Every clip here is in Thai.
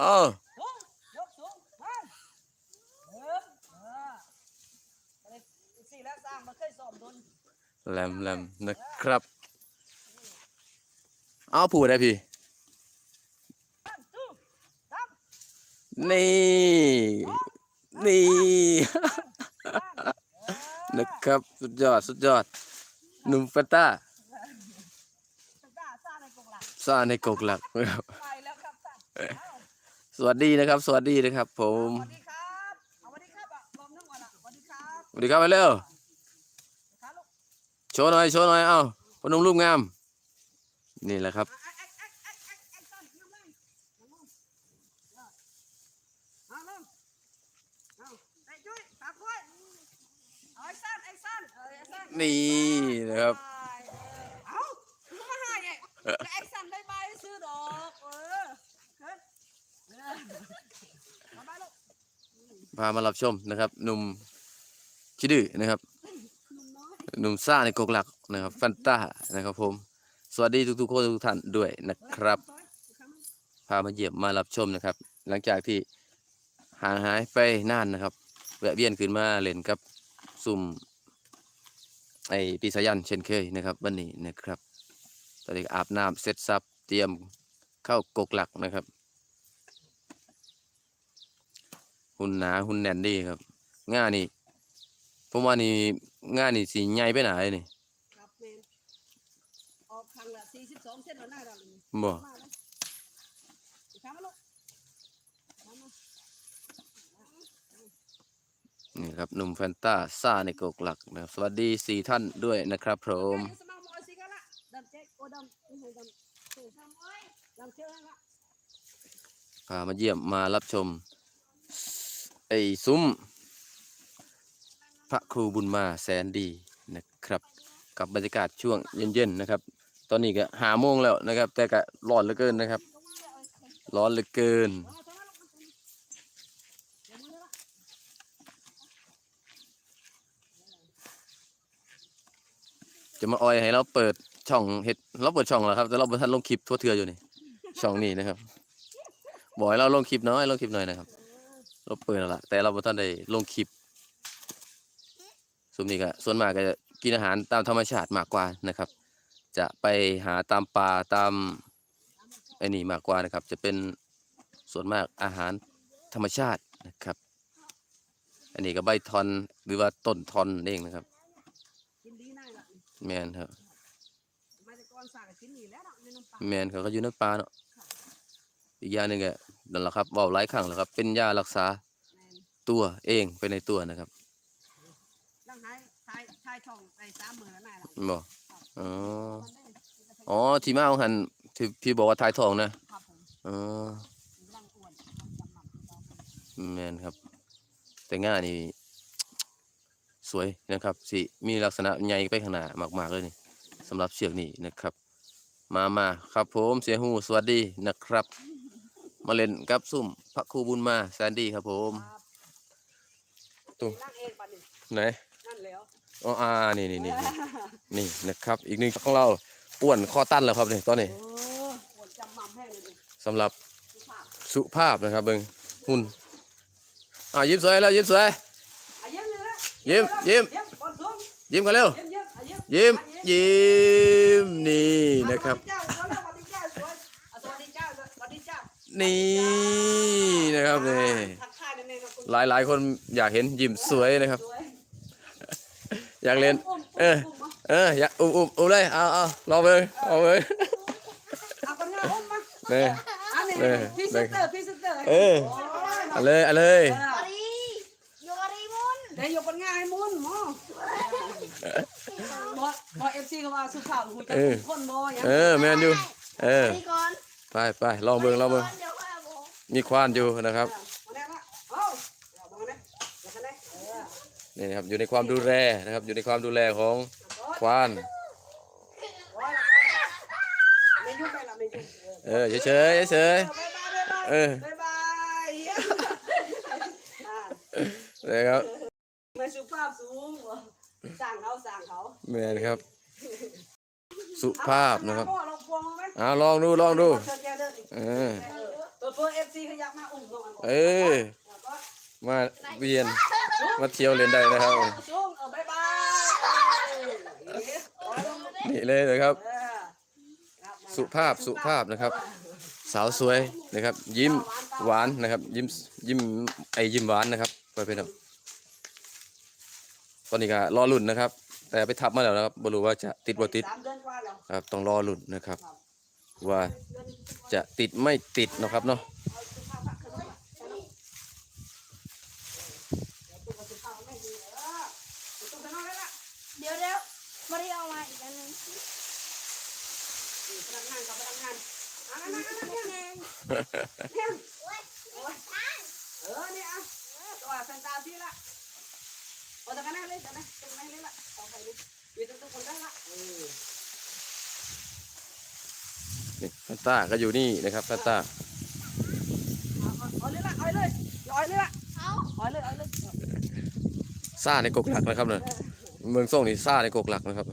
เอ้าสูงยกสูงมาเอิบเอออะไรสี่แล้วสร้างมาเคยสอบโดนแหลมแหลมนะครับ เอาผูดได้พี่ ตั้งตู้ตั้งนี่ นี่ ตั้งเออนะครับ สุดยอด สุดยอดหนุ่มแฟนต้าตาซาในกรงหลังซ่าในกกหลักนะครับ ไปแล้วครับตั้ง สวัสดีนะครับ สวัสดีนะครับ ผมสวัสดีครับเอาสวัสดีครับอะลมนึกว่าล่ะสวัสดีครับสวัสดีครับไปเร็วครับลูกโชว์หน่อยโชว์หน่อยเอ้าพนมรูปงาม นี่แหละครับอ่ มารับชมนะครับหนุ่มคิดดื้อนะครับหนุ่มซ่าในกกหลักนะครับแฟนต้านะครับผม สวัสดีทุกๆคนทุกท่านด้วยนะครับ พามาเยี่ยมมารับชมนะครับ หลังจากที่ห่างหายไปนานนะครับ แวะเวียนขึ้นมาเล่นกับซุ่มไอปีศายันเช่นเคยนะครับ วันนี้นะครับ ตอนนี้อาบน้ำเสร็จสับเตรียมเข้ากกหลักนะครับ หุ่นหนาหุ่นแน่นดีครับง่านี่ผมว่านี่ง่านี่สีใหญ่ไปไหนนี่ครับแมนออกครั้งละ42เส้นแล้วหน้าเราเลยบ่มาเลยทำมาลูกทำมานี่ครับหนุ่มแฟนต้าซ่าในกกหลักนะครับสวัสดีสี่ท่านด้วยนะครับผม สมาหมอสิกันละดำเจ๊กโอดำนี่ไงดำเชื่อดำเอ้ยดำเชื่อละ พามาเยี่ยมมารับชม ไอ้ซุ้ม พระครูบุญมาแสนดีนะครับ กับบรรยากาศช่วงเย็นๆนะครับ ตอนนี้ก็หาโมงแล้วนะครับ แต่ก็ร้อนเหลือเกินนะครับ ร้อนเหลือเกินจะมาออยให้เราเปิดช่องเฮ็ดเราเปิดช่องแล้วครับ แต่เราบ่ทันลงคลิปทั่วเทืออยู่นี่ช่องนี้นะครับบอกให้เราลงคลิปน้อยลงคลิปหน่อยนะครับ เราเปิดแล้วล่ะแต่เราบ่ทันได้ลงคลิปส่วนนี้ก็ส่วนมากก็จะกินอาหารตามธรรมชาติมากกว่านะครับ จะไปหาตามป่าตามไอ้นี่มากกว่านะครับ จะเป็นส่วนมากอาหารธรรมชาตินะครับ อันนี้ก็ใบทอนหรือว่าต้นทอนเองนะครับกินดีนายละแมนครับมาแต่ก่อนสั่งกินนี่แล้วเนาะในน้ำปลาแมนเขาก็อยู่ในป่าเนาะอีกอย่างหนึงก็ นั่นแหละครับเว้าหลายครั้งแล้วครับ เป็นยารักษาแมนตัวเองไปในตัวนะครับร่างหายชายชายช่องไปสามหมื่นแล้วนายละบอกอ๋ออ๋อที่มาของหันที่พี่บอกว่าทายทองนะครับผมอ๋อร่างอ้วนจำหมักที่เราเป็นแมนครับ แต่ง่านี่สวยนะครับสิมีลักษณะใหญ่ไปข้างหน้ามากๆเลยนี่สำหรับเชือกนี้นะครับ มามาครับผมเสียหูสวัสดีนะครับ มาเล่นกับซุ่มพระครูบุญมาแซนดี้ครับผมครับตุ้มนั่งเองปันนี่ไหนนั่นแล้วอ๋ออ่านี่นี่นี่นี่นี่นะครับ อีกหนึ่งของเราอ้วนข้อตั้นแล้วครับนี่ตอนนี้โอ้ปวดจำหม่ำแห้งเลยดิสำหรับสุภาพสุภาพนะครับเบิ่งหุ่นอ่ายิ้มสวยแล้วยิ้มสวยอะเยิ้มเลยนะยิ้มยิ้มเยิ้มก่อนสูงยิ้มกันเร็วเยิ้มเยิ้มอะเยิ้มยิ้มยิ้มนี่นะครับ นี่นะครับนี่ทักทายในๆนะคุณหลายหลายคนอยากเห็นยิ้มสวยนะครับสวยอยากเล่นอุ้มเอออุ้มมาเอออยากอุ้มอุ้มอุ้มเลยเอาเอารอเลยเอาเลยเอาคนงานอุ้มมานี่อันนี้เออพรีเซนเตอร์พรีเซนเตอร์เออโยเอาเลยเอาเลยเออ Ari, yo Ari mun. เดี๋ยวอยู่คนงานให้มุนหมอหมอหมอเอฟซีก็ว่าสุภาพหูจักคนบ่ยังเออแมนอยู่เออ Ari kon. ไปไปลองเบิ่งลองเบิ่ง Yo ka mo. มีควานอยู่นะครับ นี่นะครับอยู่ในความดูแลนะครับ อยู่ในความดูแลของควาน เออเฉยเฉยเออบ๊ายเออบ๊ายบายอ่ครับไม่สุภาพสูงสั่งเขาสั่งเขาแมนครับสุภาพนะครับอ่าลองดูลองดูเออ เพื่อเอฟซีเขาอยากมาอุ้มน้องอันก่อนเอ้ยแล้วก็มาเวียน มาเที่ยวเล่นได้นะครับจุ้งเออบายบายเอ้ยเอาลงนี่เลยนะครับเออครับ สุภาพสุภาพนะครับ สาวสวยนะครับ ยิ้มหวานนะครับ ยิ้มยิ้มไอยิ้มหวานนะครับ ไปเป็นครับตอนนี้ก็รอลุ่นนะครับ แต่ไปทับมาแล้วนะครับไม่รู้ว่าจะติดบ่ติดสามเดือนกว่าแล้วครับต้องรอลุ่นนะครับ ว่าจะติดไม่ติดนะครับเนาะตุ้งไปนอนแล้วล่ะเดี๋ยวเดี๋ยวมาได้เอามาอีกอันหนึงพนักงานกับพนักงานอะนั่นนั่นนั่นนั่นแนนเนี่ยเออเนี่ยอะตัวแฟนตาซีละโอ้แต่กันนั่นเลยแต่นะตรงไหนเลยละเอาไปดิอยู่ตรงตรงคนได้ละเออ นี่แฟนต้าก็อยู่นี่นะครับแฟนต้าเอาเอาเลยละเอาเลยเอาเลยละเอาเอาเลยเอาเลยซ่าในกกหลักนะครับเนี่ยเมืองส่งนี่ซ่าในกกหลักนะครับอ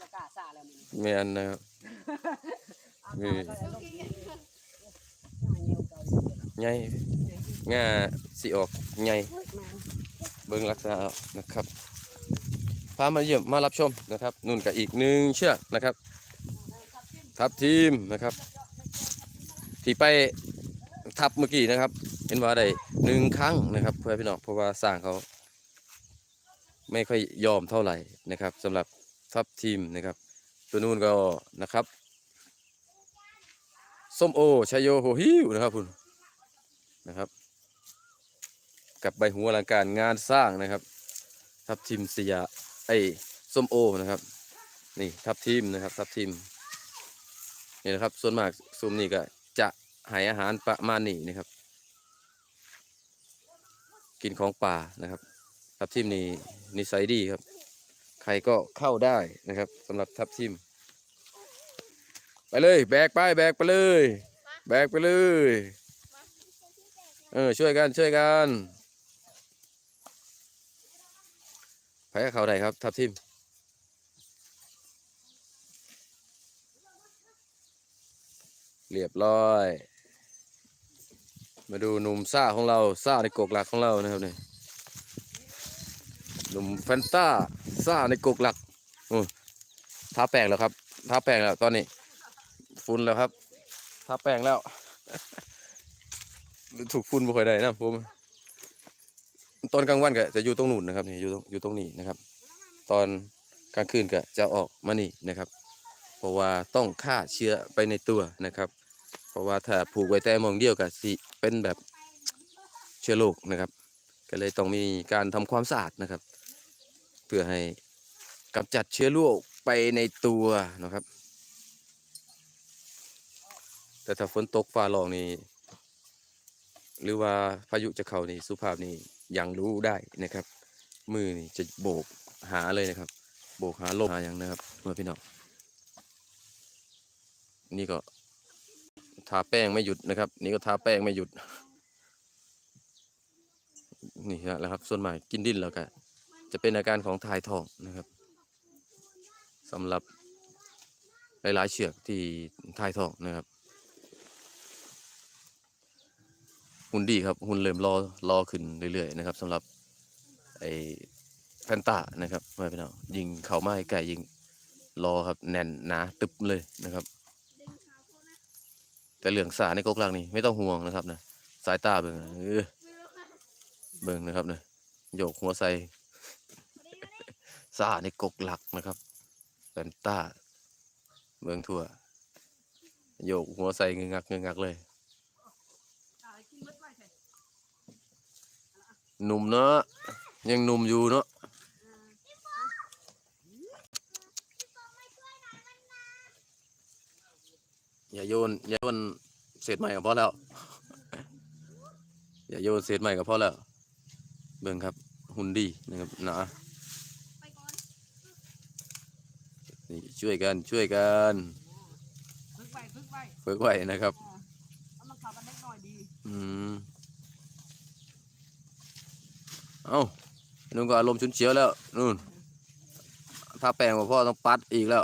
ย่ากล้าซาแล้วมึงแมนนะครับนี่ใหญ่ง่าสิออกใหญ่เบิ่งลักษณะเอานะครับพามาเยี่ยมมารับชมนะครับนุ่นกับอีกหนึ่งเชือกนะครับ ทับทีมนะครับ ที่ไปทับเมื่อกี้นะครับ เห็นว่าได้หนึ่งครั้งนะครับ เพื่อพี่น้องเพราะว่าสร้างเขา ไม่ค่อยยอมเท่าไหร่นะครับสำหรับทับทีมนะครับ ตัวนู้นก็นะครับส้มโอชายโยโฮฮิวนะครับคุณนะครับ กับใบหูอลังการงานสร้างนะครับทับทิมสยาไอ้ส้มโอนะครับ นี่ทับทิมนะครับทับทิม นี่นะครับ ส่วนมากซุมนี่ก็จะหายอาหารประมาณนี้นะครับ กินของป่านะครับทับทิมนี่นิสัยดีครับ ใครก็เข้าได้นะครับสำหรับทับทิม ไปเลย แบกไปแบกไปเลย แบกไปเลยเออช่วยกันช่วยกันไปกับเขาได้ครับ ทับทิม เรียบร้อย มาดูหนุ่มซ่าของเราซ่าในกกหลักของเรานะครับเนี่ยหนุ่มแฟนต้าซ่าในกกหลักโอ้ทาแป้งแล้วครับทาแป้งแล้วตอนนี้ฝุ่นแล้วครับทาแป้งแล้ว ถูกฝุ่นบ่ค่อยได้นะผมตอนกลางวันก็จะอยู่ตรงนู้นนะครับนี่อยู่ตรงอยู่ตรงนี้นะครับ ตอนกลางคืนก็จะออกมานี่นะครับ เพราะว่าต้องฆ่าเชื้อไปในตัวนะครับ เพราะว่าถ้าผูกไว้แต่มองเดียวกับสิเป็นแบบเชื้อโรคนะครับ ก็เลยต้องมีการทำความสะอาดนะครับ เพื่อให้กำจัดเชื้อโรคไปในตัวนะครับ แต่ถ้าฝนตกฟ้าร้องนี่หรือว่าพายุจะเข้านี่สุภาพนี่ยังรู้ได้นะครับ มือนี่จะโบกหาเลยนะครับ โบกหาลมหาอย่างนะครับเมื่อพี่น้องนี่ก็ ทาแป้งไม่หยุดนะครับ นี่ก็ทาแป้งไม่หยุด นี่ฮะแล้วครับ ส่วนใหญ่กินดิ้นแล้วก็จะเป็นอาการของถ่ายทองนะครับสำหรับหลายๆเชือกที่ถ่ายทองนะครับ หุ่นดีครับ หุ่นเริ่มรอรอขึ้นเรื่อยๆนะครับสำหรับไอแฟนตานะครับไม่เป็นเอายิงเข่าไม้ไก่ยิงรอครับแน่นหนาตึบเลยนะครับ แต่เหลืองสาในกกหลังนี่ไม่ต้องห่วงนะครับนะสายตาเบิ่งนะเออเบิ่งนะครับนะโยกหัวใส่สาในกกหลักนะครับแฟนตาเบิ่งทั่ว โยกหัวใส่เงงักเงงักเลยหนุ่มเนาะยังหนุ่มอยู่เนาะอย่า โยนอย่าโยนเศษใหม่ก็พอแล้ว อย่าโยนเศษใหม่ก็พอแล้ว เบิ่งครับ หุ่นดีนะครับหนะไปก่อนนี่ช่วยกันช่วยกันฝึกไว้ฝึกไว้ฝึกไว้นะครับเอามันเข้ากันเล็กน้อยดีอืมเอ้านุ่นก็อารมณ์ฉุนเฉียวแล้วนู่นถ้าแปลงมาพ่อต้องปัดอีกแล้ว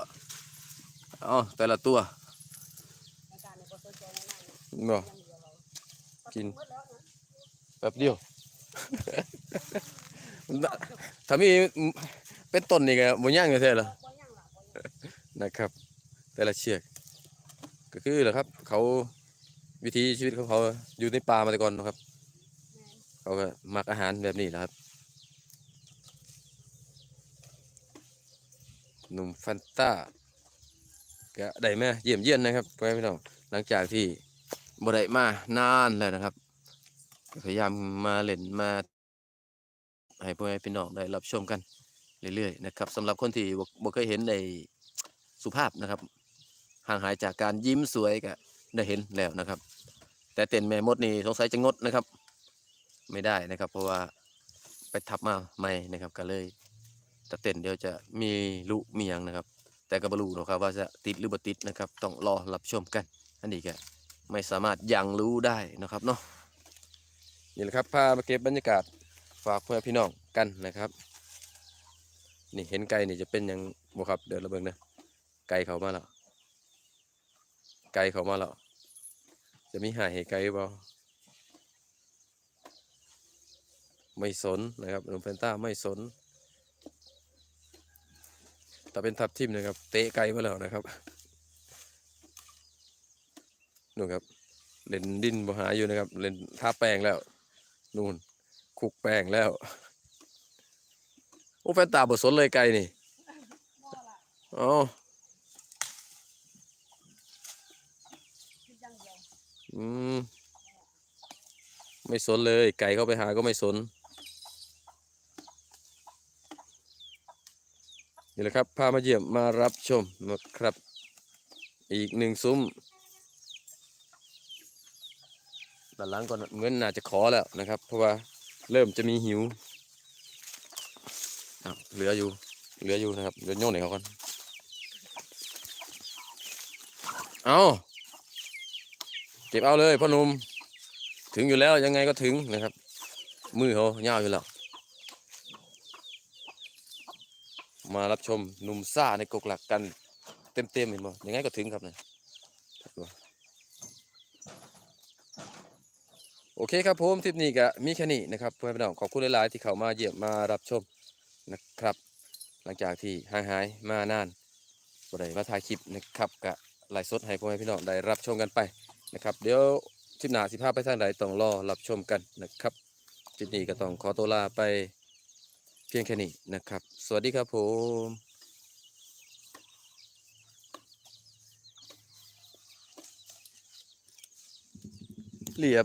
เอ้าแต่ละตัว อาการเนี่ยก็สนใจแน่ บ่กินแป๊บเดียว ถ้ามีเป็นต้นนี่ก็บ่ย่างอยู่แท้เหรอนะครับ แต่ละเชือก ก็คือแหละครับ เขาวิธีชีวิตของเขาอยู่ในป่ามาแต่ก่อนเนาะครับ เขาก็มักอาหารแบบนี้แหละครับหนุ่มฟันต้าก็ได้มาเยี่ยมเยียนนะครับพ่อแม่พี่น้องหลังจากที่ บ่ได้มานานแล้วนะครับ พยายามมาเล่นมา ให้พ่อแม่พี่น้องได้รับชมกันเรื่อยๆนะครับสำหรับคนที่บ่บ่เคยเห็นในสุภาพนะครับ ห่างหายจากการยิ้มสวยก็ได้เห็นแล้วนะครับ แต่เต้นแม่มดนี่สงสัยจะงดนะครับ ไม่ได้นะครับ เพราะว่าไปทับมาใหม่นะครับก็เลยถ้าเต้นเดี๋ยวจะมีลุมีหยังนะครับ แต่ก็บรูนะครับ ว่าจะติดหรือบ่ติดนะครับ ต้องรอรับชมกันอันนี้ก็ ไม่สามารถยังรู้ได้นะครับเนาะนี่แหละครับพามาเก็บบรรยากาศฝากเพื่อนพี่น้องกันนะครับ นี่เห็นไก่นี่จะเป็นยังบ่ครับเดี๋ยวเราเบิ่งนะไก่เขามาแล้วไก่เขามาแล้วจะมีหายให้ไก่บ่ไม่สนนะครับหนุ่มแฟนต้าไม่สนแต่เป็นทับทิมนะครับ เตะไกลมาแล้วนะครับ นู่นครับ เล่นดินบ่หาอยู่นะครับ เล่นท่าแป้งแล้ว นู่นคุกแป้งแล้ว โอ้แฟนตาบ่สนเลยไกลนี่อ๋ออืมไม่สนเลย ไก่เข้าไปหาก็ไม่สน นี่แหละครับ พามาเยี่ยมมารับชมนะครับ อีกหนึ่งซุ้ม ด้านหลังก่อนเหมือนน่าจะขอแล้วนะครับ เพราะว่าเริ่มจะมีหิวอ้าวเหลืออยู่ เหลืออยู่นะครับเดี๋ยวโยนให้เขาก่อนเอาเก็บเอาเลยพ่อหนุ่มถึงอยู่แล้วยังไงก็ถึงนะครับ มือเขายาวอยู่แล้วมารับชมหนุ่มซ่าในกกหลักกันเต็มๆเห็นบ่ยังไงก็ถึงครับเนี่ย โอเคครับผมทริปนี้ก็มีแค่นี้นะครับเพื่อนพี่น้องขอบคุณหลาย ๆ ที่เข้ามาเยี่ยมมารับชมนะครับ หลังจากที่ห่างหายมานานบ่ได้มาถ่ายคลิปนะครับก็ไลฟ์สดให้พ่อแม่พี่น้องได้รับชมกันไปนะครับ เดี๋ยวทริปหน้าสิพาไปทางใดต้องรอรับชมกันนะครับทริปนี้ก็ต้องขอตัวลาไปเพียงแค่นี้นะครับ สวัสดีครับผมเรียบ